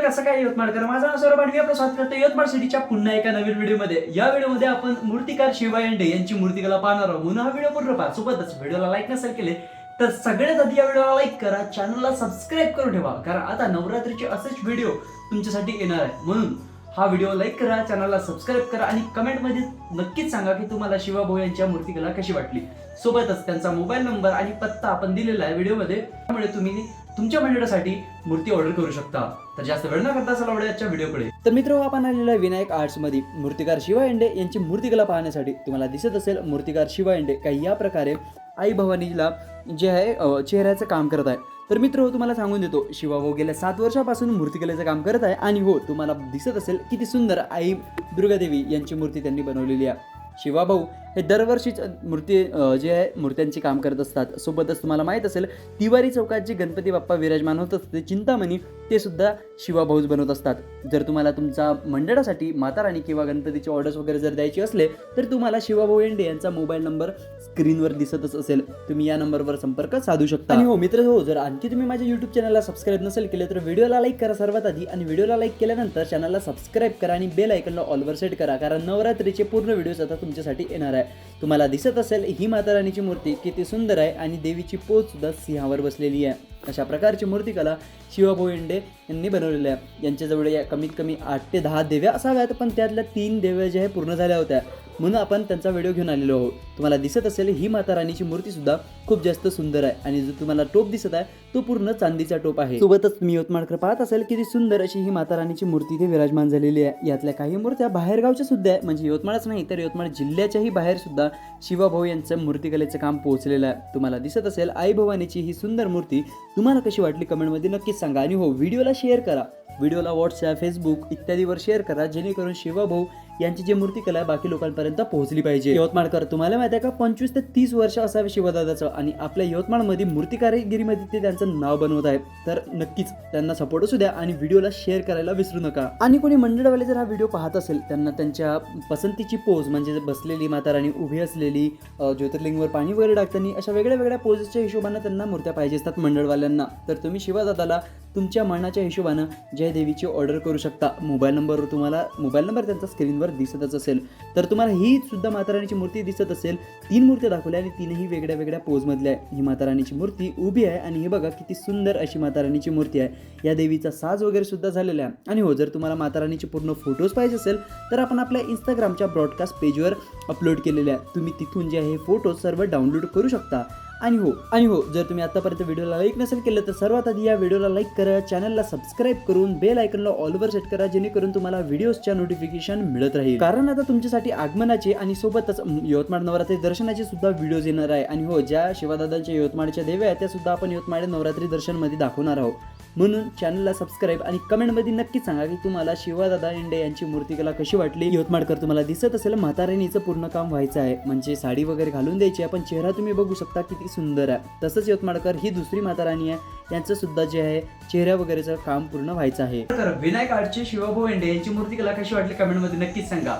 कसं काय यवतमाळकर? माझा नाव सौरभ आणि आपलं स्वागत करतो यवतमाळ सिटीच्या पुन्हा एका नवीन व्हिडिओमध्ये. या व्हिडिओमध्ये आपण मूर्तिकार शिवाय अंडे यांची मूर्तिकला पाहणार आहोत. हा व्हिडिओ पूर्ण पहा. सोबतच व्हिडिओला लाईक नसेल केले तर सगळ्यात आधी या व्हिडिओला लाईक करा. चॅनलला सबस्क्राईब करून ठेवा. कारण आता नवरात्रीचे असेच व्हिडिओ तुमच्यासाठी येणार आहे म्हणून हा व्हिडिओ लाईक करा चॅनलला सबस्क्राईब करा आणि कमेंटमध्ये नक्कीच सांगा की तुम्हाला शिवाभाऊ यांच्या मूर्तिकला कशी वाटली. सोबतच त्यांचा मोबाईल नंबर आणि पत्ता आपण दिलेला आहे व्हिडिओमध्ये. त्यामुळे तुम्ही तुमच्या मंडळासाठी मूर्ती ऑर्डर करू शकता. तर जास्त वेळ न करता चला आजच्या व्हिडिओकडे तर मित्र आपण आलेलो विनायक आर्ट्समध्ये मूर्तिकार शिवा एंडे यांची मूर्तिकला पाहण्यासाठी. तुम्हाला दिसत असेल मूर्तिकार शिवा एंडे काही या प्रकारे आई भवानीला जे आहे चेहऱ्याचं काम करत आहे. तर मित्र हो तुम्हाला सांगून देतो शिवा भाऊ गेल्या सात वर्षापासून मूर्तिकलेचं काम करत आहे आणि हो तुम्हाला दिसत असेल किती सुंदर आई दुर्गादेवी यांची मूर्ती त्यांनी बनवलेली आहे. शिवा भाऊ हे दरवर्षीच मूर्ती जे आहे मूर्त्यांचे काम करत असतात सोबतच तुम्हाला माहीत असेल तिवारी चौकात जे गणपती बाप्पा विराजमान होत असते चिंतामणी ते सुद्धा शिवाभाऊज बनवत असतात. जर तुम्हाला तुमचा मंडळासाठी माता राणी किंवा गणपतीचे ऑर्डर्स वगैरे जर द्यायची असले तर तुम्हाला शिवाभाऊ एंडे यांचा मोबाईल नंबर स्क्रीनवर दिसतच असेल. तुम्ही या नंबरवर संपर्क साधू शकता. आणि हो मित्र हो जर आणखी तुम्ही माझ्या यूट्यूब चॅनलला सबस्क्राईब नसेल केले तर व्हिडिओला लाईक करा सर्वात आधी आणि व्हिडिओला लाईक केल्यानंतर चॅनलला सबस्क्राईब करा आणि बेल आयकनला ऑलवर सेट करा कारण नवरात्रीचे पूर्ण व्हिडिओज आता तुमच्यासाठी येणार आहे तुम्हाला दिसत असेल ही माता राणीची मूर्ती किती सुंदर आहे आणि देवीची पोच सुद्धा सिंहावर बसलेली आहे. अशा प्रकारची मूर्तिकला शिवाभाऊ इंडे यांनी बनवलेल्या आहे. यांच्याजवळ या कमीत कमी आठ ते दहा देव्या असाव्यात पण त्यातल्या तीन देव्या ज्या आहे पूर्ण झाल्या होत्या. म्हणून आपण त्यांचा व्हिडिओ घेऊन आलेलो आहोत. तुम्हाला दिसत असेल ही माता राणीची मूर्ती सुद्धा खूप जास्त सुंदर आहे. आणि जो तुम्हाला टोप दिसत आहे तो पूर्ण चांदीचा टोप आहे. सोबतच मी यवतमाळकर पाहत असेल किती सुंदर अशी ही माता राणीची मूर्ती इथे विराजमान झालेली आहे. यातल्या काही मूर्त्या बाहेरगावच्या सुद्धा आहे म्हणजे यवतमाळच नाही तर यवतमाळ जिल्ह्याच्याही बाहेर सुद्धा शिवाभाऊ यांचं मूर्तिकलेचं काम पोहोचलेलं आहे. तुम्हाला दिसत असेल आई भवानीची ही सुंदर मूर्ती तुम्हाला कशी वाटली कमेंटमध्ये नक्कीच सांगा आणि हो व्हिडिओला शेअर करा. व्हिडिओला व्हॉट्सॲप फेसबुक इत्यादीवर शेअर करा जेणेकरून शिवाभाऊ यांची जी मूर्तिकला आहे बाकी लोकांपर्यंत पोहोचली पाहिजे. यवतमाळकर तुम्हाला माहिती आहे का पंचवीस ते तीस वर्ष असावे शिवदादाचं आणि आपल्या यवतमाळमध्ये मूर्तिकारीगिरीमध्ये ते त्यांचं नाव बनवत आहे. तर नक्कीच त्यांना सपोर्ट असू द्या आणि व्हिडिओला शेअर करायला विसरू नका. आणि कोणी मंडळवाले जर हा व्हिडिओ पाहत असेल त्यांना त्यांच्या पसंतीची पोज म्हणजे बसलेली माता उभी असलेली ज्योतिर्लिंगवर पाणी वगैरे टाकताना अशा वेगळ्या वेगळ्या पोजेसच्या हिशोबानं त्यांना मूर्त्या पाहिजे असतात मंडळवाल्यांना. तर तुम्ही शिवादादाला तुमच्या मनाच्या हिशोबानं जय देवीची ऑर्डर करू शकता. मोबाईल नंबरवर तुम्हाला मोबाईल नंबर त्यांचा स्क्रीनवर दिसतच असेल. तर तुम्हाला ही सुद्धा माताराणीची मूर्ती दिसत असेल. तीन मूर्त्या दाखवल्या आणि तीनही वेगळ्या वेगळ्या पोजमधल्या आहे ही माताराणीची मूर्ती उभी आहे आणि हे बघा किती सुंदर अशी माताराणीची मूर्ती आहे. या देवीचा साज वगैरे सुद्धा झालेला आहे. आणि हो जर तुम्हाला माताराणीचे पूर्ण फोटोज पाहिजे असेल तर आपण आपल्या इंस्टाग्रामच्या ब्रॉडकास्ट पेजवर अपलोड केलेले आहे. तुम्ही तिथून जे आहे फोटो सर्व डाउनलोड करू शकता. आणि हो आणि हो जर तुम्ही आतापर्यंत व्हिडिओला लाईक नसेल केलं तर सर्वात आधी या व्हिडिओला लाईक करा चॅनलला सबस्क्राईब करून बेल आयकनला ऑलवर सेट करा जेणेकरून तुम्हाला व्हिडिओजच्या नोटिफिकेशन मिळत राहील. कारण आता तुमच्यासाठी आगमनाचे आणि सोबतच यवतमाळ नवरात्री दर्शनाचे सुद्धा व्हिडिओज येणार आहे. आणि हो ज्या शिवादादांच्या यवतमाळच्या देव्या आहेत त्या सुद्धा आपण यवतमाळ नवरात्री दर्शनमध्ये दाखवणार आहोत. म्हणून चॅनलला सबस्क्राईब आणि कमेंटमध्ये नक्कीच सांगा की तुम्हाला शिवादादा इंडे यांची मूर्तिकला कशी वाटली? यवतमाळकर तुम्हाला दिसत असेल म्हातारिणीचं पूर्ण काम व्हायचं आहे. म्हणजे साडी वगैरे घालून द्यायची आहे पण चेहरा तुम्ही बघू शकता किती सुंदर आहे. तसंच यवतमाळकर ही दुसरी म्हाताराणी आहे. यांचं सुद्धा जे आहे चेहऱ्या वगैरेचं काम पूर्ण व्हायचं आहे. तर विनायक आर्टचे शिवाभाऊ इंडे यांची मूर्तिकला कशी वाटली कमेंटमध्ये नक्कीच सांगा.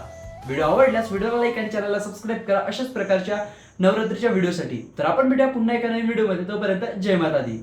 व्हिडिओ आवडल्यास व्हिडिओला लाईक आणि चॅनलला सबस्क्राईब करा अशाच प्रकारच्या नवरात्रीच्या व्हिडिओसाठी तर आपण भेटूया पुन्हा एका नवीन व्हिडिओमध्ये तोपर्यंत जय माता दी